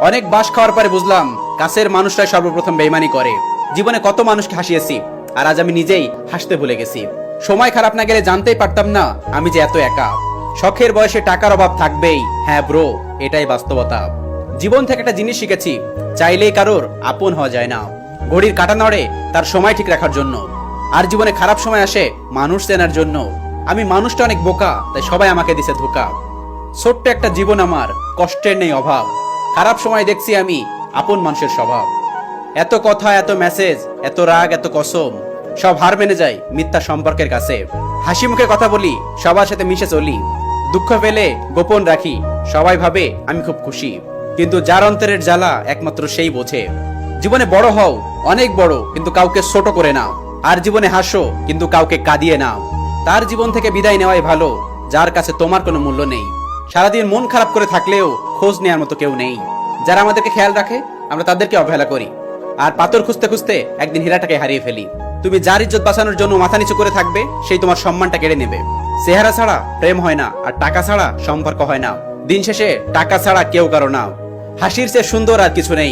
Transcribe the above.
অনেক বাস খাওয়ার পরে বুঝলাম কাছের মানুষটাই সর্বপ্রথম বেইমানি করে। জীবনে কত মানুষকে হাসিয়েছি, আর আজ আমি নিজেই হাসতে ভুলে গেছি। সময় খারাপ না গেলে জানতেই পারতাম না আমি যে এত একা। শখের বয়সে টাকার অভাব থাকবেই। হ্যাঁ ব্রো, এটাই বাস্তবতা। জীবন থেকে একটা জিনিস শিখেছি, চাইলেই কারোর আপন হওয়া যায় না। ঘড়ির কাটা নড়ে তার সময় ঠিক রাখার জন্য। আর জীবনে খারাপ সময় আসে মানুষ চেনার জন্য। আমি মানুষটা অনেক বোকা, তাই সবাই আমাকে দিছে ধোকা। ছোট্ট একটা জীবন আমার, কষ্টের নেই অভাব। খারাপ সময় দেখছি আমি, আপন মানুষের স্বভাব। এত কথা, এত মেসেজ এত রাগ, এত কসম, সব হার মেনে যায় মিথ্যা সম্পর্কের কাছে। হাসি মুখে কথা বলি, সবার সাথে মিশে চলি। দুঃখ পেলে গোপন রাখি, সবাই ভাবে আমি খুব খুশি। কিন্তু যার অন্তরের জ্বালা একমাত্র সেই বোঝে। জীবনে বড় হও, অনেক বড়, কিন্তু কাউকে ছোট করে নাও। আর জীবনে হাসো, কিন্তু কাউকে কাঁদিয়ে নাও। তার জীবন থেকে বিদায় নেওয়াই ভালো, যার কাছে তোমার কোনো মূল্য নেই। সারাদিন মন খারাপ করে থাকলেও খোঁজ নেওয়ার মতো কেউ নেই। যারা আমাদেরকে খেয়াল রাখে, আমরা তাদেরকে অবহেলা করি। আর পাথর খুঁজতে খুঁজতে একদিন হীরাটাকে হারিয়ে ফেলি। তুমি যার ইজ্জত বাঁচানোর জন্য মাথা নিচু করে থাকবে সেই তোমার সম্মানটা কেড়ে নেবে। চেহারা ছাড়া প্রেম হয় না, আর টাকা ছাড়া সম্পর্ক হয় না। দিন শেষে টাকা ছাড়া কেউ কারও না হাসির চেয়ে সুন্দর আর কিছু নেই।